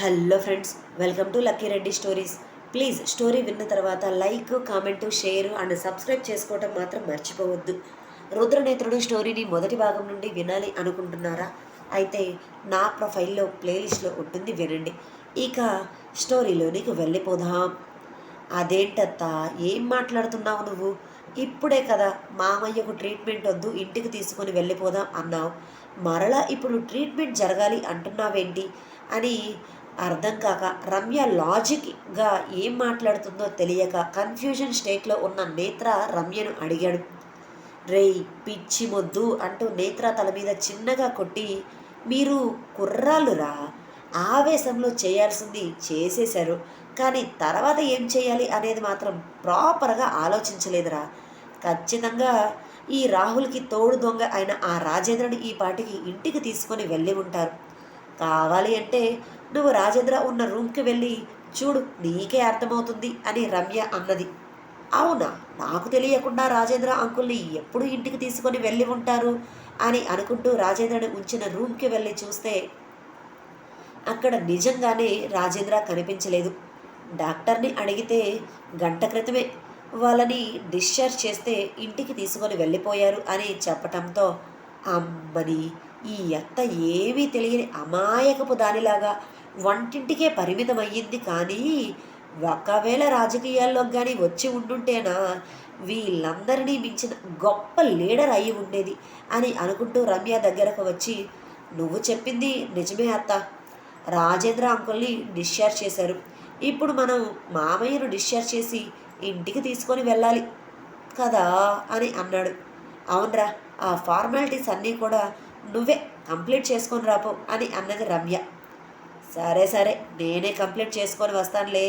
Hello friends welcome to lucky Reddy stories. Please story విన్న తర్వాత like comment share and subscribe చేసుకోవటం మాత్రం మర్చిపోవద్దు. రుద్రనేత్రుడు స్టోరీని మొదటి భాగం నుండి వినాలి అనుకుంటున్నారా? అయితే నా ప్రొఫైల్లో ప్లేలిస్ట్లో ఉంటుంది వినండి. ఇక స్టోరీలోనికి వెళ్ళిపోదాం. అదేంటత్తా ఏం మాట్లాడుతున్నావు నువ్వు? ఇప్పుడే కదా మామయ్యకు ట్రీట్మెంట్ వద్దు ఇంటికి తీసుకొని వెళ్ళిపోదాం అన్నావు. మరలా ఇప్పుడు ట్రీట్మెంట్ జరగాలి అంటున్నావేంటి? అని అర్థం కాక రమ్య లాజిక్గా ఏం మాట్లాడుతుందో తెలియక కన్ఫ్యూజన్ స్టేట్లో ఉన్న నేత్ర రమ్యను అడిగాడు. రేయ్ పిచ్చి మొద్దు అంటూ నేత్ర తల మీద చిన్నగా కొట్టి మీరు కుర్రాళ్ళురా ఆవేశంలో చేయాల్సింది చేసేశారు కానీ తర్వాత ఏం చేయాలి అనేది మాత్రం ప్రాపర్గా ఆలోచించలేదురా. ఖచ్చితంగా ఈ రాహుల్కి తోడు దొంగ అయిన ఆ రాజేంద్రని ఈ పాటికి ఇంటికి తీసుకొని వెళ్ళి ఉంటారు. కావాలి అంటే నువ్వు రాజేంద్ర ఉన్న రూమ్కి వెళ్ళి చూడు నీకే అర్థమవుతుంది అని రమ్య అన్నది. అవునా? నాకు తెలియకుండా రాజేంద్ర అంకుల్ని ఎప్పుడు ఇంటికి తీసుకొని వెళ్ళి ఉంటారు? అని అనుకుంటూ రాజేంద్రని ఉంచిన రూమ్కి వెళ్ళి చూస్తే అక్కడ నిజంగానే రాజేంద్ర కనిపించలేదు. డాక్టర్ని అడిగితే గంట క్రితమే వాళ్ళని డిశ్చార్జ్ చేస్తే ఇంటికి తీసుకొని వెళ్ళిపోయారు అని చెప్పటంతో అమ్మని ఈ అత్త ఏమీ తెలియని అమాయకపు దానిలాగా వంటింటికే పరిమితమయ్యింది కానీ ఒకవేళ రాజకీయాల్లో కానీ వచ్చి ఉండుంటేనా వీళ్ళందరినీ మించిన గొప్ప లీడర్ అయి ఉండేది అని అనుకుంటూ రమ్య దగ్గరకు వచ్చి నువ్వు చెప్పింది నిజమే అత్త. రాజేంద్ర అంకుల్ని డిశ్చార్జ్ చేశారు. ఇప్పుడు మనం మామయ్యను డిశ్చార్జ్ చేసి ఇంటికి తీసుకొని వెళ్ళాలి కదా అని అన్నాడు. అవునరా ఆ ఫార్మాలిటీస్ అన్నీ కూడా నువ్వే కంప్లీట్ చేసుకొని రాపో అని అన్నది రమ్య. సరే సరే. నేనే కంప్లీట్ చేసుకొని వస్తానులే.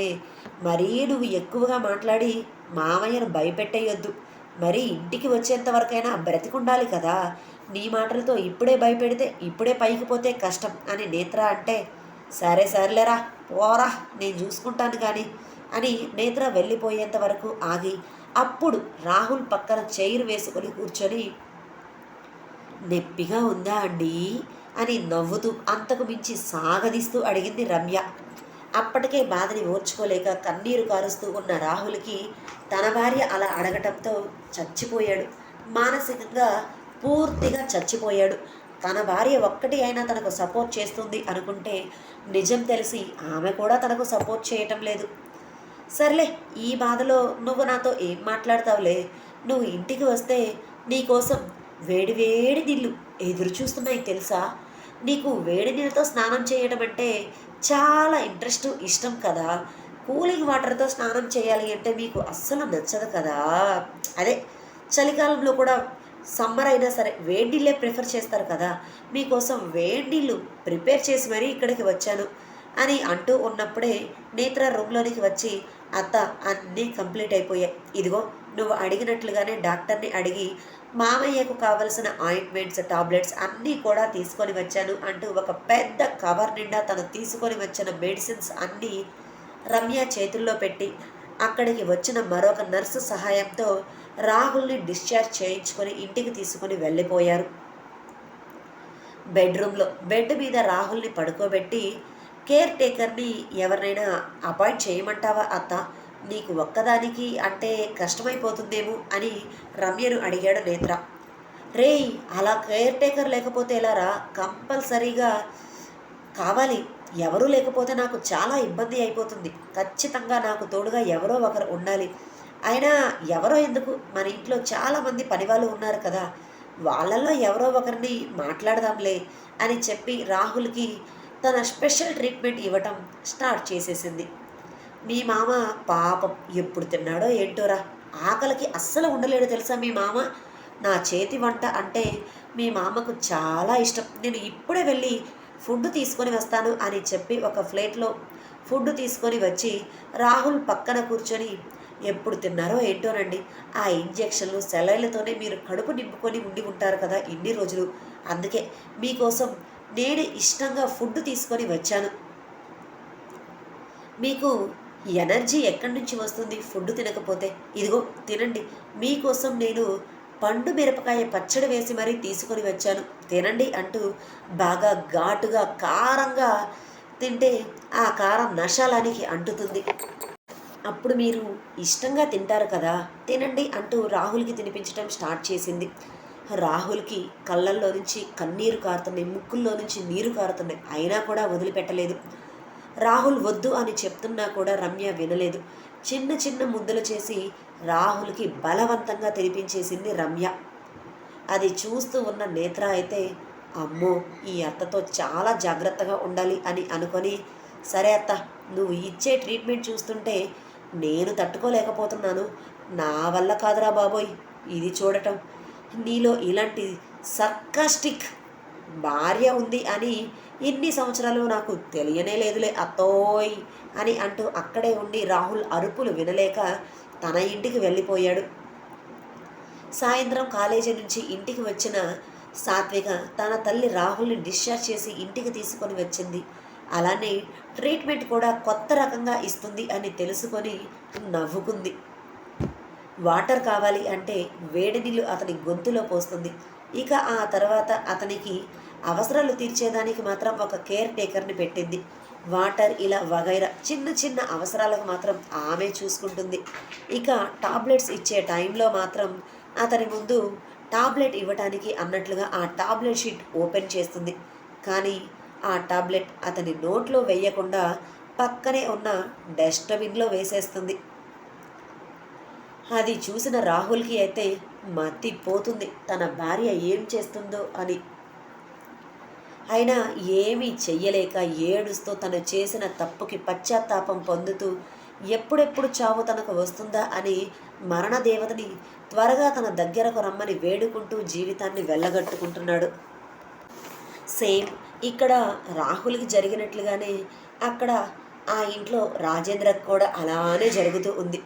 మరీ నువ్వు ఎక్కువగా మాట్లాడి మామయ్యను భయపెట్టేయొద్దు. మరి ఇంటికి వచ్చేంతవరకైనా బ్రతికుండాలి కదా. నీ మాటలతో ఇప్పుడే భయపెడితే ఇప్పుడే పైకి పోతే కష్టం అని నేత్ర అంటే సరే సర్లేరా పోరా నేను చూసుకుంటాను కానీ అని నేత్ర వెళ్ళిపోయేంత వరకు ఆగి అప్పుడు రాహుల్ పక్కన చైర్ వేసుకొని కూర్చొని నొప్పిగా ఉందా అండి? అని నవ్వుతూ అంతకు మించి సాగదీస్తూ అడిగింది రమ్య. అప్పటికే బాధని ఓర్చుకోలేక కన్నీరు కారుస్తూ ఉన్న రాహుల్కి తన భార్య అలా అడగటంతో చచ్చిపోయాడు. మానసికంగా పూర్తిగా చచ్చిపోయాడు. తన భార్య ఒక్కటి అయినా తనకు సపోర్ట్ చేస్తుంది అనుకుంటే నిజం తెలిసి ఆమె కూడా తనకు సపోర్ట్ చేయటం లేదు. సర్లే ఈ బాధలో నువ్వు నాతో ఏం మాట్లాడతావులే? నువ్వు ఇంటికి వస్తే నీకోసం వేడి వేడి నీళ్ళు ఎదురు చూస్తున్నాయి తెలుసా? నీకు వేడి నీళ్ళతో స్నానం చేయడం అంటే చాలా ఇంట్రెస్ట్ ఇష్టం కదా. కూలింగ్ వాటర్తో స్నానం చేయాలి అంటే మీకు అస్సలు నచ్చదు కదా. అదే చలికాలంలో కూడా సమ్మర్ అయినా సరే వేడి నీళ్ళే ప్రిఫర్ చేస్తారు కదా. మీకోసం వేడి నీళ్ళు ప్రిపేర్ చేసి మరీ ఇక్కడికి వచ్చాను అని అంటూ ఉన్నప్పుడే నేత్ర రూమ్లోనికి వచ్చి అత్త అన్నీ కంప్లీట్ అయిపోయాయి. ఇదిగో నువ్వు అడిగినట్లుగానే డాక్టర్ని అడిగి మామయ్యకు కావలసిన ఆయింట్మెంట్స్ టాబ్లెట్స్ అన్నీ కూడా తీసుకొని వచ్చాను అంటూ ఒక పెద్ద కవర్ నిండా తను తీసుకొని వచ్చిన మెడిసిన్స్ అన్నీ రమ్య చేతుల్లో పెట్టి అక్కడికి వచ్చిన మరొక నర్సు సహాయంతో రాహుల్ని డిశ్చార్జ్ చేయించుకొని ఇంటికి తీసుకొని వెళ్ళిపోయారు. బెడ్రూమ్లో బెడ్ మీద రాహుల్ని పడుకోబెట్టి కేర్ టేకర్ని ఎవరినైనా అపాయింట్ చేయమంటావా అత్త? నీకు ఒక్కదానికి అంటే కష్టమైపోతుందేమో అని రమ్యను అడిగాడు నేత్ర. రేయ్ అలా కేర్ టేకర్ లేకపోతే ఎలారా కంపల్సరీగా కావాలి. ఎవరూ లేకపోతే నాకు చాలా ఇబ్బంది అయిపోతుంది. ఖచ్చితంగా నాకు తోడుగా ఎవరో ఒకరు ఉండాలి. అయినా ఎవరో ఎందుకు? మన ఇంట్లో చాలామంది పనివాళ్ళు ఉన్నారు కదా. వాళ్ళల్లో ఎవరో ఒకరిని మాట్లాడదాంలే అని చెప్పి రాహుల్కి తన స్పెషల్ ట్రీట్మెంట్ ఇవ్వటం స్టార్ట్ చేసేసింది. మీ మామ పాపం ఎప్పుడు తిన్నాడో ఏంటోరా? ఆకలికి అస్సలు ఉండలేడు తెలుసా మీ మామ? నా చేతి వంట అంటే మీ మామకు చాలా ఇష్టం. నేను ఇప్పుడే వెళ్ళి ఫుడ్ తీసుకొని వస్తాను అని చెప్పి ఒక ప్లేట్లో ఫుడ్ తీసుకొని వచ్చి రాహుల్ పక్కన కూర్చొని ఎప్పుడు తిన్నారో ఏంటోనండి? ఆ ఇంజెక్షన్లు సెలైలతోనే మీరు కడుపు నింపుకొని ఉండి ఉంటారు కదా ఇన్ని రోజులు. అందుకే మీకోసం నేనే ఇష్టంగా ఫుడ్ తీసుకొని వచ్చాను. మీకు ఎనర్జీ ఎక్కడి నుంచి వస్తుంది ఫుడ్ తినకపోతే? ఇదిగో తినండి. మీకోసం నేను పండు మిరపకాయ పచ్చడి వేసి మరీ తీసుకొని వచ్చాను. తినండి అంటూ బాగా ఘాటుగా కారంగా తింటే ఆ కారం నషాలానికి అంటుతుంది. అప్పుడు మీరు ఇష్టంగా తింటారు కదా? తినండి అంటూ రాహుల్కి తినిపించడం స్టార్ట్ చేసింది. రాహుల్కి కళ్ళల్లో నుంచి కన్నీరు కారుతున్నాయి ముక్కుల్లో నుంచి నీరు కారుతున్నాయి. అయినా కూడా వదిలిపెట్టలేదు. రాహుల్ వద్దు అని చెప్తున్నా కూడా రమ్య వినలేదు. చిన్న చిన్న ముద్దలు చేసి రాహుల్కి బలవంతంగా తెరిపించేసింది రమ్య. అది చూస్తూ ఉన్న నేత్ర అయితే అమ్మో ఈ అత్తతో చాలా జాగ్రత్తగా ఉండాలి అని అనుకొని సరే అత్త నువ్వు ఇచ్చే ట్రీట్మెంట్ చూస్తుంటే నేను తట్టుకోలేకపోతున్నాను. నా వల్ల కాదురా బాబోయ్. ఇది చూడటం నీలో ఇలాంటి సర్కాస్టిక్ భార్య ఉంది అని ఇన్ని సంవత్సరాలు నాకు తెలియనే లేదులే అత్తోయ్ అని అంటూ అక్కడే ఉండి రాహుల్ అరుపులు వినలేక తన ఇంటికి వెళ్ళిపోయాడు. సాయంత్రం కాలేజీ నుంచి ఇంటికి వచ్చిన సాత్విక తన తల్లి రాహుల్ని డిశ్చార్జ్ చేసి ఇంటికి తీసుకొని వచ్చింది. అలానే ట్రీట్మెంట్ కూడా కొత్త రకంగా ఇస్తుంది అని తెలుసుకొని నవ్వుకుంది. వాటర్ కావాలి అంటే వేడి నీళ్ళు అతని గొంతులో పోస్తుంది. ఇక ఆ తర్వాత అతనికి అవసరాలు తీర్చేదానికి మాత్రం ఒక కేర్ టేకర్ని పెట్టింది. వాటర్ ఇలా వగైరా చిన్న చిన్న అవసరాలకు మాత్రం ఆమె చూసుకుంటుంది. ఇక టాబ్లెట్స్ ఇచ్చే టైంలో మాత్రం అతని ముందు టాబ్లెట్ ఇవ్వటానికి అన్నట్లుగా ఆ టాబ్లెట్ షీట్ ఓపెన్ చేస్తుంది. కానీ ఆ టాబ్లెట్ అతని నోట్లో వేయకుండా పక్కనే ఉన్న డస్ట్బిన్లో వేసేస్తుంది. అది చూసిన రాహుల్కి అయితే మత్తి పోతుంది. తన భార్య ఏం చేస్తుందో అని. అయినా ఏమీ చెయ్యలేక ఏడుస్తూ తను చేసిన తప్పుకి పశ్చాత్తాపం పొందుతూ ఎప్పుడెప్పుడు చావు తనకు వస్తుందా అని మరణదేవతని త్వరగా తన దగ్గరకు రమ్మని వేడుకుంటూ జీవితాన్ని వెళ్ళగట్టుకుంటున్నాడు. సేమ్ ఇక్కడ రాహుల్కి జరిగినట్లుగానే అక్కడ ఆ ఇంట్లో రాజేంద్రకు కూడా అలానే జరుగుతూ ఉంది.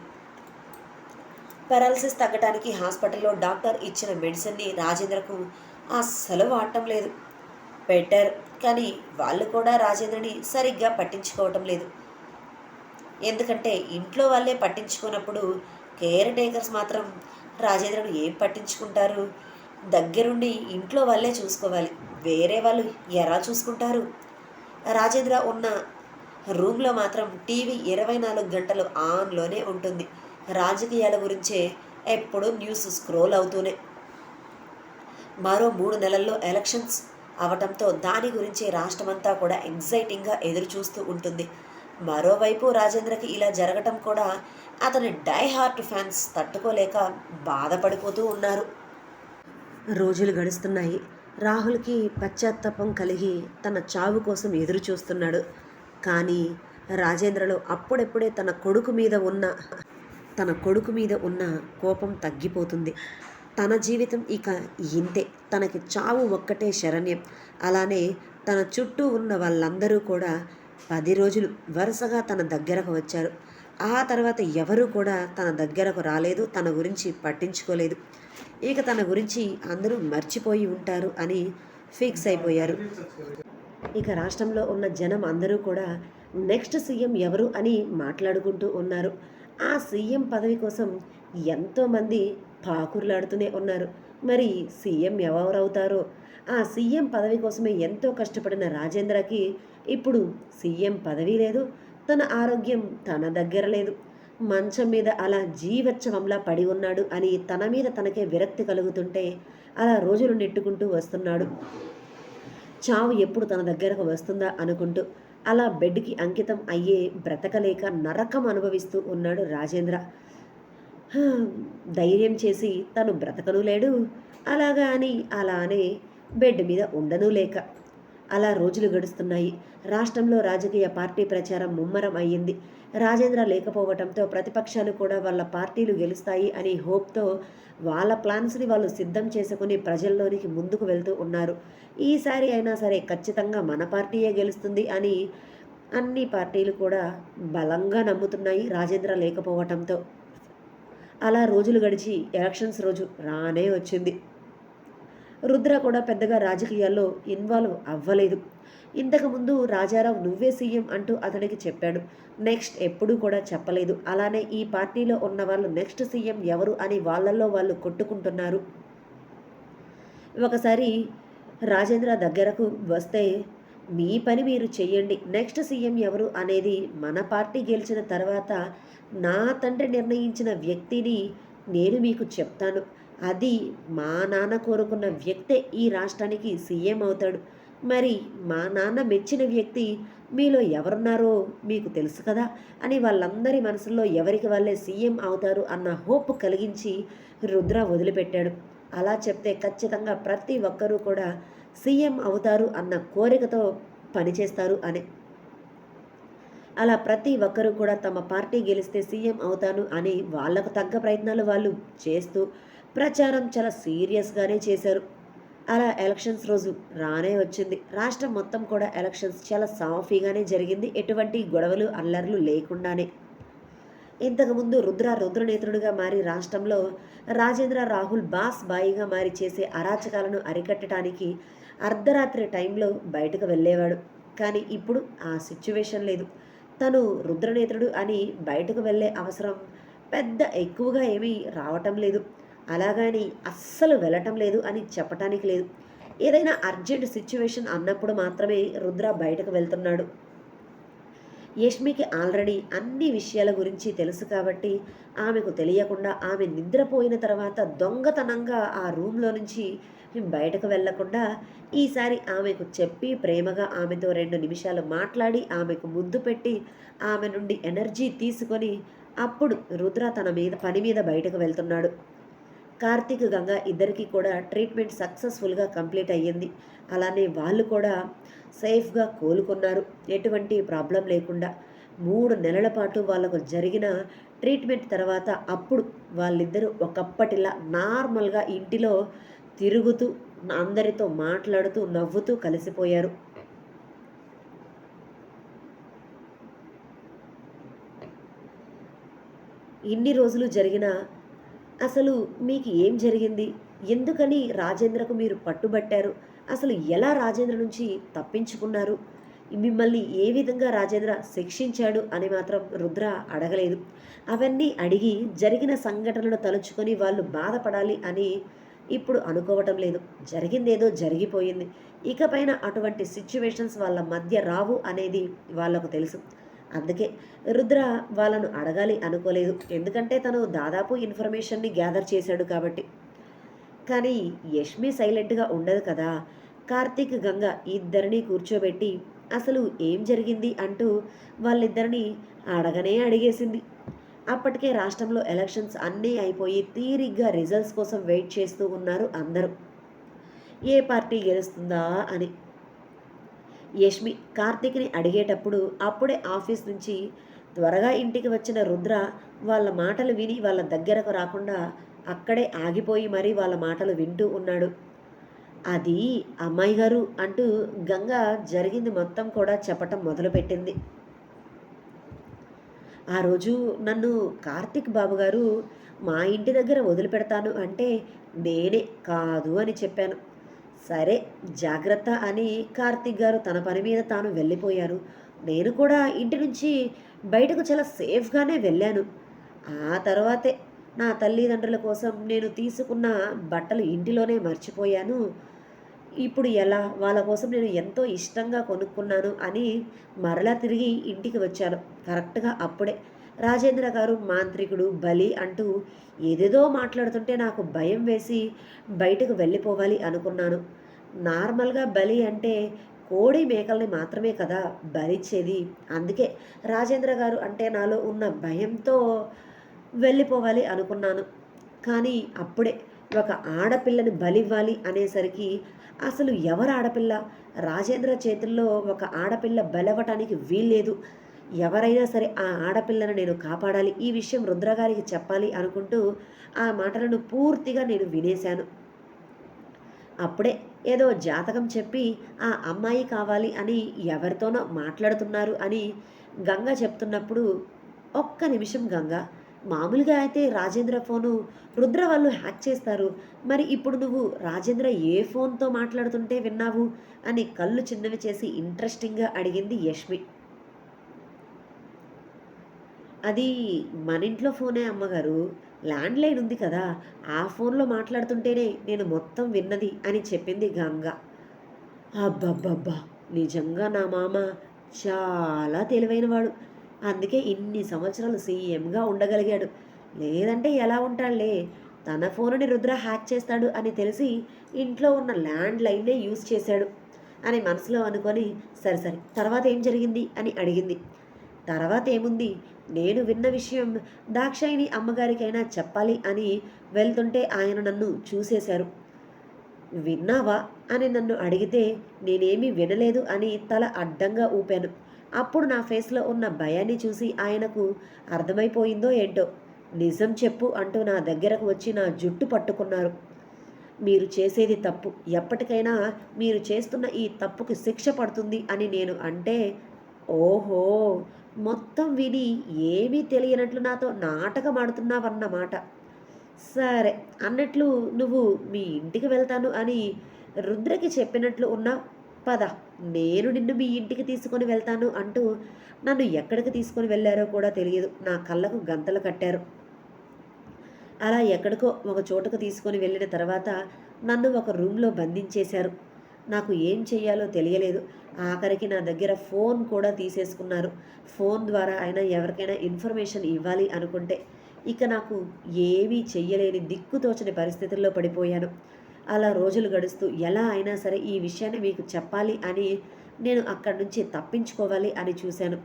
పెరాలసిస్ తగ్గడానికి హాస్పిటల్లో డాక్టర్ ఇచ్చిన మెడిసిన్ని రాజేంద్రకు అస్సలు వాడటం లేదు. బెటర్. కానీ వాళ్ళు కూడా రాజేంద్రని సరిగ్గా పట్టించుకోవటం లేదు. ఎందుకంటే ఇంట్లో వాళ్ళే పట్టించుకున్నప్పుడు కేర్ టేకర్స్ మాత్రం రాజేంద్రను ఏం పట్టించుకుంటారు? దగ్గరుండి ఇంట్లో వాళ్ళే చూసుకోవాలి. వేరే వాళ్ళు ఎలా చూసుకుంటారు? రాజేంద్ర ఉన్న రూమ్లో మాత్రం టీవీ ఇరవై నాలుగు గంటలు ఆన్లోనే ఉంటుంది. రాజకీయాల గురించే ఎప్పుడూ న్యూస్ స్క్రోల్ అవుతూనే. మరో మూడు నెలల్లో ఎలక్షన్స్ అవటంతో దాని గురించి రాష్ట్రమంతా కూడా ఎగ్జైటింగ్గా ఎదురు చూస్తూ ఉంటుంది. మరోవైపు రాజేంద్రకి ఇలా జరగటం కూడా అతని డైహార్ట్ ఫ్యాన్స్ తట్టుకోలేక బాధపడిపోతూ ఉన్నారు. రోజులు గడుస్తున్నాయి. రాహుల్కి పశ్చాత్తాపం కలిగి తన చావు కోసం ఎదురు చూస్తున్నాడు కానీ రాజేంద్రలో అప్పుడెప్పుడే తన కొడుకు మీద ఉన్న తన కొడుకు మీద ఉన్న కోపం తగ్గిపోతుంది. తన జీవితం ఇక ఇంతే. తనకి చావు ఒక్కటే శరణ్యం. అలానే తన చుట్టూ ఉన్న వాళ్ళందరూ కూడా పది రోజులు వరుసగా తన దగ్గరకు వచ్చారు. ఆ తర్వాత ఎవరూ కూడా తన దగ్గరకు రాలేదు. తన గురించి పట్టించుకోలేదు. ఇక తన గురించి అందరూ మర్చిపోయి ఉంటారు అని ఫిక్స్ అయిపోయారు. ఇక రాష్ట్రంలో ఉన్న జనం అందరూ కూడా నెక్స్ట్ సీఎం ఎవరు అని మాట్లాడుకుంటూ ఉన్నారు. ఆ సీఎం పదవి కోసం ఎంతోమంది పాకుర్లాడుతూనే ఉన్నారు. మరి సీఎం ఎవరవుతారో? ఆ సీఎం పదవి కోసమే ఎంతో కష్టపడిన రాజేంద్రకి ఇప్పుడు సీఎం పదవి లేదు. తన ఆరోగ్యం తన దగ్గర లేదు. మంచం మీద అలా జీవచ్చవంలా పడి ఉన్నాడు అని తన మీద తనకే విరక్తి కలుగుతుంటే అలా రోజులు నెట్టుకుంటూ వస్తున్నాడు. చావు ఎప్పుడు తన దగ్గరకు వస్తుందా అనుకుంటూ అలా బెడ్కి అంకితం అయ్యే బ్రతకలేక నరకం అనుభవిస్తూ ఉన్నాడు రాజేంద్ర. ధైర్యం చేసి తను బ్రతకను లేడు. అలాగా అని అలానే బెడ్ మీద ఉండను లేక అలా రోజులు గడుస్తున్నాయి. రాష్ట్రంలో రాజకీయ పార్టీ ప్రచారం ముమ్మరం అయ్యింది. రాజేంద్ర లేకపోవడంతో ప్రతిపక్షాలు కూడా వాళ్ళ పార్టీలు గెలుస్తాయి అని హోప్తో వాళ్ళ ప్లాన్స్ని వాళ్ళు సిద్ధం చేసుకుని ప్రజల్లోనికి ముందుకు వెళ్తూ ఉన్నారు. ఈసారి అయినా సరే ఖచ్చితంగా మన పార్టీయే గెలుస్తుంది అని అన్ని పార్టీలు కూడా బలంగా నమ్ముతున్నాయి రాజేంద్ర లేకపోవటంతో. అలా రోజులు గడిచి ఎలక్షన్స్ రోజు రానే వచ్చింది. రుద్ర కూడా పెద్దగా రాజకీయాల్లో ఇన్వాల్వ్ అవ్వలేదు. ఇంతకుముందు రాజారావు నువ్వే సీఎం అంటూ అతనికి చెప్పాడు. నెక్స్ట్ ఎప్పుడూ కూడా చెప్పలేదు. అలానే ఈ పార్టీలో ఉన్న వాళ్ళు నెక్స్ట్ సీఎం ఎవరు అని వాళ్ళల్లో వాళ్ళు కొట్టుకుంటున్నారు. ఒకసారి రాజేంద్ర దగ్గరకు వస్తే మీ పని మీరు చెయ్యండి. నెక్స్ట్ సీఎం ఎవరు అనేది మన పార్టీ గెలిచిన తర్వాత నా తండ్రి నిర్ణయించిన వ్యక్తిని నేను మీకు చెప్తాను. అది మా నాన్న కోరుకున్న వ్యక్తే ఈ రాష్ట్రానికి సీఎం అవుతాడు. మరి మా నాన్న మెచ్చిన వ్యక్తి మీలో ఎవరున్నారో మీకు తెలుసు కదా? అని వాళ్ళందరి మనసుల్లో ఎవరికి వాళ్ళే సీఎం అవుతారు అన్న హోప్ కలిగించి రుద్ర వదిలిపెట్టాడు. అలా చెప్తే ఖచ్చితంగా ప్రతి ఒక్కరూ కూడా సీఎం అవుతారు అన్న కోరికతో పనిచేస్తారు అని. అలా ప్రతి ఒక్కరూ కూడా తమ పార్టీ గెలిస్తే సీఎం అవుతాను అని వాళ్ళకు తగ్గ ప్రయత్నాలు వాళ్ళు చేస్తూ ప్రచారం చాలా సీరియస్గానే చేశారు. అలా ఎలక్షన్స్ రోజు రానే వచ్చింది. రాష్ట్రం మొత్తం కూడా ఎలక్షన్స్ చాలా సాఫీగానే జరిగింది. ఎటువంటి గొడవలు అల్లర్లు లేకుండానే. ఇంతకుముందు రుద్ర రుద్రనేత్రుడిగా మారి రాష్ట్రంలో రాజేంద్ర రాహుల్ బాస్ బాయిగా మారి చేసే అరాచకాలను అరికట్టడానికి అర్ధరాత్రి టైంలో బయటకు వెళ్ళేవాడు. కానీ ఇప్పుడు ఆ సిచ్యువేషన్ లేదు. తను రుద్రనేత్రుడు అని బయటకు వెళ్ళే అవసరం పెద్ద ఎక్కువగా ఏమీ రావటం లేదు. అలాగని అస్సలు వెళ్ళటం లేదు అని చెప్పటానికి లేదు. ఏదైనా అర్జెంట్ సిచ్యువేషన్ అన్నప్పుడు మాత్రమే రుద్ర బయటకు వెళ్తున్నాడు. యష్మికి ఆల్రెడీ అన్ని విషయాల గురించి తెలుసు కాబట్టి ఆమెకు తెలియకుండా ఆమె నిద్రపోయిన తర్వాత దొంగతనంగా ఆ రూమ్లో నుంచి బయటకు వెళ్ళకుండా ఈసారి ఆమెకు చెప్పి ప్రేమగా ఆమెతో రెండు నిమిషాలు మాట్లాడి ఆమెకు ముద్దు పెట్టి ఆమె నుండి ఎనర్జీ తీసుకొని అప్పుడు రుద్ర తన మీద పని మీద బయటకు వెళ్తున్నాడు. కార్తీక్ గంగ ఇద్దరికీ కూడా ట్రీట్మెంట్ సక్సెస్ఫుల్గా కంప్లీట్ అయ్యింది. అలానే వాళ్ళు కూడా సేఫ్గా కోలుకున్నారు. ఎటువంటి ప్రాబ్లం లేకుండా మూడు నెలల పాటు వాళ్ళకు జరిగిన ట్రీట్మెంట్ తర్వాత అప్పుడు వాళ్ళిద్దరూ ఒకప్పటిలా నార్మల్గా ఇంటిలో తిరుగుతూ అందరితో మాట్లాడుతూ నవ్వుతూ కలిసిపోయారు. ఇన్ని రోజులు జరిగిన అసలు మీకు ఏం జరిగింది? ఎందుకని రాజేంద్రకు మీరు పట్టుబట్టారు? అసలు ఎలా రాజేంద్ర నుంచి తప్పించుకున్నారు? మిమ్మల్ని ఏ విధంగా రాజేంద్ర శిక్షించాడు అని మాత్రం రుద్ర అడగలేదు. అవన్నీ అడిగి జరిగిన సంఘటనలు తలుచుకొని వాళ్ళు బాధపడాలి అని ఇప్పుడు అనుకోవటం లేదు. జరిగిందేదో జరిగిపోయింది. ఇకపైన అటువంటి సిచ్యువేషన్స్ వాళ్ళ మధ్య రావు అనేది వాళ్ళకు తెలుసు. అందుకే రుద్ర వాళ్ళను అడగాలి అనుకోలేదు. ఎందుకంటే తను దాదాపు ఇన్ఫర్మేషన్ని గ్యాదర్ చేశాడు కాబట్టి. కానీ యష్మి సైలెంట్గా ఉండదు కదా. కార్తీక్ గంగ ఇద్దరిని కూర్చోబెట్టి అసలు ఏం జరిగింది అంటూ వాళ్ళిద్దరిని అడగనే అడిగేసింది. అప్పటికే రాష్ట్రంలో ఎలక్షన్స్ అన్నీ అయిపోయి తీరిగ్గా రిజల్ట్స్ కోసం వెయిట్ చేస్తూ ఉన్నారు అందరూ. ఏ పార్టీ గెలుస్తుందా అని యష్మి కార్తీక్ని అడిగేటప్పుడు అప్పుడే ఆఫీస్ నుంచి త్వరగా ఇంటికి వచ్చిన రుద్ర వాళ్ళ మాటలు విని వాళ్ళ దగ్గరకు రాకుండా అక్కడే ఆగిపోయి మరీ వాళ్ళ మాటలు వింటూ ఉన్నాడు. అది అమ్మాయి గారు అంటూ గంగ జరిగింది మొత్తం కూడా చెప్పటం మొదలుపెట్టింది. ఆ రోజు నన్ను కార్తిక్ బాబు గారు మా ఇంటి దగ్గర వదిలిపెడతాను అంటే నేనే కాదు అని చెప్పాను. సరే జాగ్రత్త అని కార్తిక్ గారు తన పని మీద తాను వెళ్ళిపోయారు. నేను కూడా ఇంటి నుంచి బయటకు చాలా సేఫ్గానే వెళ్ళాను. ఆ తర్వాతే నా తల్లిదండ్రుల కోసం నేను తీసుకున్న బట్టలు ఇంటిలోనే మర్చిపోయాను. ఇప్పుడు ఎలా? వాళ్ళ కోసం నేను ఎంతో ఇష్టంగా కొనుక్కున్నాను అని మరలా తిరిగి ఇంటికి వచ్చాను. కరెక్ట్గా అప్పుడే రాజేంద్ర గారు మాంత్రికుడు బలి అంటూ ఏదేదో మాట్లాడుతుంటే నాకు భయం వేసి బయటకు వెళ్ళిపోవాలి అనుకున్నాను. నార్మల్గా బలి అంటే కోడి మేకల్ని మాత్రమే కదా బలిచ్చేది. అందుకే రాజేంద్ర గారు అంటే నాలో ఉన్న భయంతో వెళ్ళిపోవాలి అనుకున్నాను. కానీ అప్పుడే ఒక ఆడపిల్లని బలివ్వాలి అనేసరికి అసలు ఎవరు ఆడపిల్ల? రాజేంద్ర చేతుల్లో ఒక ఆడపిల్ల బలవటానికి వీల్లేదు. ఎవరైనా సరే ఆ ఆడపిల్లను నేను కాపాడాలి ఈ విషయం రుద్రగారికి చెప్పాలి అనుకుంటూ ఆ మాటలను పూర్తిగా నేను వినేశాను. అప్పుడే ఏదో జాతకం చెప్పి ఆ అమ్మాయి కావాలి అని ఎవరితోనో మాట్లాడుతున్నారు అని గంగ చెప్తున్నప్పుడు ఒక్క నిమిషం గంగ మామూలుగా అయితే రాజేంద్ర ఫోను రుద్ర వాళ్ళు హ్యాక్ చేస్తారు మరి ఇప్పుడు నువ్వు రాజేంద్ర ఏ ఫోన్తో మాట్లాడుతుంటే విన్నావు అని కళ్ళు చిన్నవి చేసి ఇంట్రెస్టింగ్గా అడిగింది యష్మి. అది మన ఇంట్లో ఫోనే అమ్మగారు. ల్యాండ్లైన్ ఉంది కదా ఆ ఫోన్లో మాట్లాడుతుంటేనే నేను మొత్తం విన్నది అని చెప్పింది గంగ. అబ్బబ్బబ్బా నిజంగా నా మామ చాలా తెలివైనవాడు అందుకే ఇన్ని సంవత్సరాలు సీఎంగా ఉండగలిగాడు. లేదంటే ఎలా ఉంటాడులే తన ఫోన్ని రుద్ర హ్యాక్ చేస్తాడు అని తెలిసి ఇంట్లో ఉన్న ల్యాండ్ లైన్నే యూజ్ చేశాడు. అని మనసులో అనుకొని సరే సరే తర్వాత ఏం జరిగింది? అని అడిగింది. తర్వాత ఏముంది నేను విన్న విషయం దాక్షాయిని అమ్మగారికైనా చెప్పాలి అని వెళ్తుంటే ఆయన నన్ను చూసేశారు. విన్నావా? అని నన్ను అడిగితే నేనేమీ వినలేదు అని తల అడ్డంగా ఊపాను. అప్పుడు నా ఫేస్లో ఉన్న భయాన్ని చూసి ఆయనకు అర్థమైపోయిందో ఏంటో నిజం చెప్పు అంటూ నా దగ్గరకు వచ్చి నా జుట్టు పట్టుకున్నారు. మీరు చేసేది తప్పు. ఎప్పటికైనా మీరు చేస్తున్న ఈ తప్పుకి శిక్ష పడుతుంది అని నేను అంటే ఓహో! మొత్తం విని ఏమీ తెలియనట్లు నాతో నాటకం ఆడుతున్నావన్నమాట. సరే అన్నట్లు నువ్వు మీ ఇంటికి వెళ్తాను అని రుద్రకి చెప్పినట్లు ఉన్నా పద నేను నిన్ను మీ ఇంటికి తీసుకొని వెళ్తాను అంటూ నన్ను ఎక్కడికి తీసుకొని వెళ్ళారో కూడా తెలియదు. నా కళ్ళకు గంతలు కట్టారు. అలా ఎక్కడికో ఒక చోటుకు తీసుకొని వెళ్ళిన తర్వాత నన్ను ఒక రూమ్లో బంధించేశారు. నాకు ఏం చెయ్యాలో తెలియలేదు. ఆఖరికి నా దగ్గర ఫోన్ కూడా తీసేసుకున్నారు. ఫోన్ ద్వారా అయినా ఎవరికైనా ఇన్ఫర్మేషన్ ఇవ్వాలి అనుకుంటే ఇక నాకు ఏమీ చెయ్యలేని దిక్కుతోచని పరిస్థితుల్లో పడిపోయాను. అలా రోజులు గడుస్తూ ఎలా అయినా సరే ఈ విషయాన్ని మీకు చెప్పాలి అని నేను అక్కడి నుంచి తప్పించుకోవాలి అని చూశాను.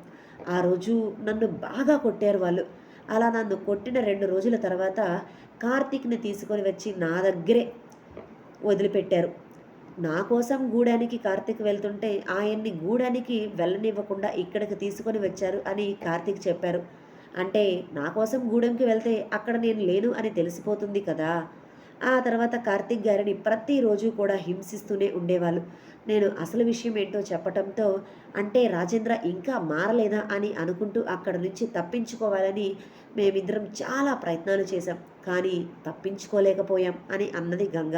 ఆ రోజు నన్ను బాగా కొట్టారు వాళ్ళు. అలా నన్ను కొట్టిన రెండు రోజుల తర్వాత కార్తీక్ని తీసుకొని వచ్చి నా దగ్గరే వదిలిపెట్టారు. నా కోసం గూడానికి కార్తీక్ వెళ్తుంటే ఆయన్ని గూడానికి వెళ్ళనివ్వకుండా ఇక్కడికి తీసుకొని వచ్చారు అని కార్తీక్ చెప్పారు. అంటే నా కోసం గూడెంకి వెళ్తే అక్కడ నేను లేను అని తెలిసిపోతుంది కదా. ఆ తర్వాత కార్తీక్ గారిని ప్రతిరోజు కూడా హింసిస్తూనే ఉండేవాళ్ళు. నేను అసలు విషయం ఏంటో చెప్పటంతో అంటే రాజేంద్ర ఇంకా మారలేదా అని అనుకుంటూ అక్కడ నుంచి తప్పించుకోవాలని మేమిద్దరం చాలా ప్రయత్నాలు చేశాం. కానీ తప్పించుకోలేకపోయాం అని అన్నది గంగ.